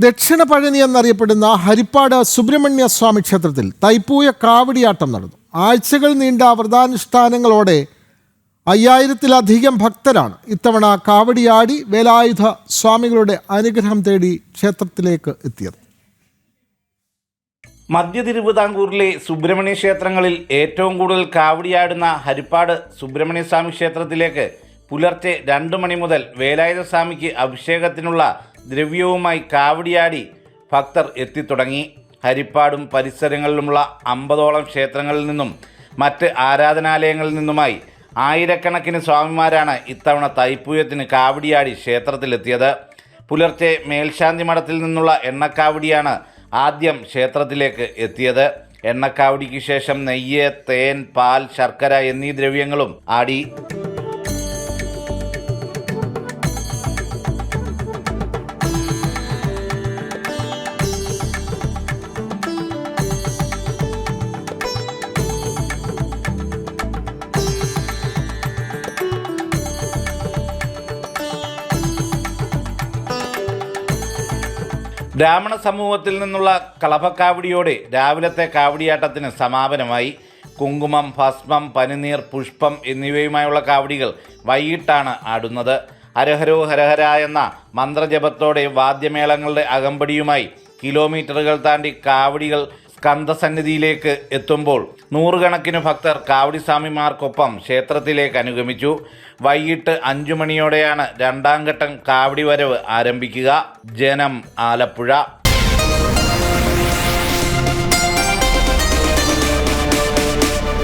ദക്ഷിണ പഴനി എന്നറിയപ്പെടുന്ന ഹരിപ്പാട് സുബ്രഹ്മണ്യ സ്വാമി ക്ഷേത്രത്തിൽ തൈപ്പൂയ കാവടിയാട്ടം നടന്നു. ആഴ്ചകൾ നീണ്ട വ്രതാനുഷ്ഠാനങ്ങളോടെ അയ്യായിരത്തിലധികം ഭക്തരാണ് ഇത്തവണ കാവടിയാടി വേലായുധ സ്വാമികളുടെ അനുഗ്രഹം തേടി ക്ഷേത്രത്തിലേക്ക് എത്തിയത്. മധ്യ തിരുവിതാംകൂറിലെ സുബ്രഹ്മണ്യ ക്ഷേത്രങ്ങളിൽ ഏറ്റവും കൂടുതൽ കാവടിയാടുന്ന ഹരിപ്പാട് സുബ്രഹ്മണ്യ സ്വാമി ക്ഷേത്രത്തിലേക്ക് പുലർച്ചെ രണ്ട് മണി മുതൽ വേലായുധ സ്വാമിക്ക് അഭിഷേകത്തിനുള്ള ദ്രവ്യവുമായി കാവടിയാടി ഭക്തർ എത്തിത്തുടങ്ങി. ഹരിപ്പാടും പരിസരങ്ങളിലുമുള്ള അമ്പതോളം ക്ഷേത്രങ്ങളിൽ നിന്നും മറ്റ് ആരാധനാലയങ്ങളിൽ നിന്നുമായി ആയിരക്കണക്കിന് സ്വാമിമാരാണ് ഇത്തവണ തൈപ്പൂയത്തിന് കാവടിയാടി ക്ഷേത്രത്തിലെത്തിയത്. പുലർച്ചെ മേൽശാന്തി മഠത്തിൽ നിന്നുള്ള എണ്ണക്കാവടിയാണ് ആദ്യം ക്ഷേത്രത്തിലേക്ക് എത്തിയത്. എണ്ണക്കാവടിക്ക് ശേഷം നെയ്യ് തേൻ പാൽ ശർക്കര എന്നീ ദ്രവ്യങ്ങളും ആടി. ബ്രാഹ്മണ സമൂഹത്തിൽ നിന്നുള്ള കളഭക്കാവടിയോടെ രാവിലത്തെ കാവടിയാട്ടത്തിന് സമാപനമായി കുങ്കുമം ഭസ്മം പനിനീർ പുഷ്പം എന്നിവയുമായുള്ള കാവടികൾ വൈകിട്ടാണ് ആടുന്നത്. ഹരഹരോ ഹരഹര എന്ന മന്ത്രജപത്തോടെ വാദ്യമേളങ്ങളുടെ അകമ്പടിയുമായി കിലോമീറ്ററുകൾ താണ്ടി കാവടികൾ സ്കന്ദസന്നിധിയിലേക്ക് എത്തുമ്പോൾ നൂറുകണക്കിന് ഭക്തർ കാവടിസ്വാമിമാർക്കൊപ്പം ക്ഷേത്രത്തിലേക്ക് അനുഗമിച്ചു. വൈകിട്ട് അഞ്ചു മണിയോടെയാണ് രണ്ടാം ഘട്ടം കാവടി വരവ് ആരംഭിക്കുക. ജനം ആലപ്പുഴ.